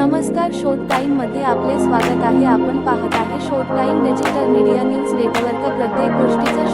नमस्कार शोध टाइममध्ये आपले स्वागत आहे. आपण पाहत आहे Shodh time digital media news network प्रत्येक गोष्टीचा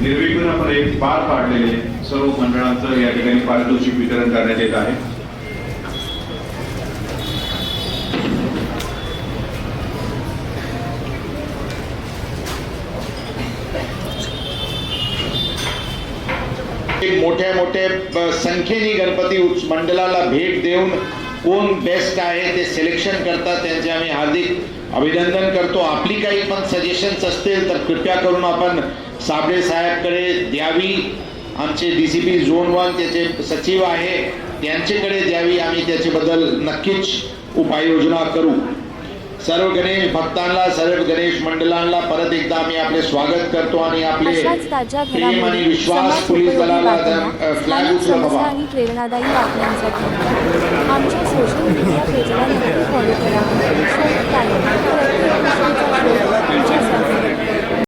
निर्विघ्नपणे पार पाडलेले सर्व मंडळांचं या ठिकाणी पारितोषिक वितरण करण्यात येत आहे. मोठ्या मोठ्या संख्येने गणपती मंडळाला भेट देऊन कोण बेस्ट आहे ते सिलेक्शन करतात त्यांचे आम्ही हार्दिक अभिनंदन करतो. आपली काही पण सजेशन्स असतील तर कृपया करून आपण साबळे साहेबकडे द्यावी. आमचे D C P zone one त्याचे सचिव आहे त्यांच्याकडे द्यावी. आम्ही त्याच्याबद्दल नक्कीच उपाययोजना करू. सर्व गणेश भक्तांना सर्व गणेश मंडळांना परत एकदा आम्ही आपले स्वागत करतो आणि आपले प्रेम आणि विश्वास पोलीस दलाला फ्लॅग आणि प्रेरणादायी बातम्यांसाठी आमच्या सोशल मीडिया पेजला नक्की फॉलो करा.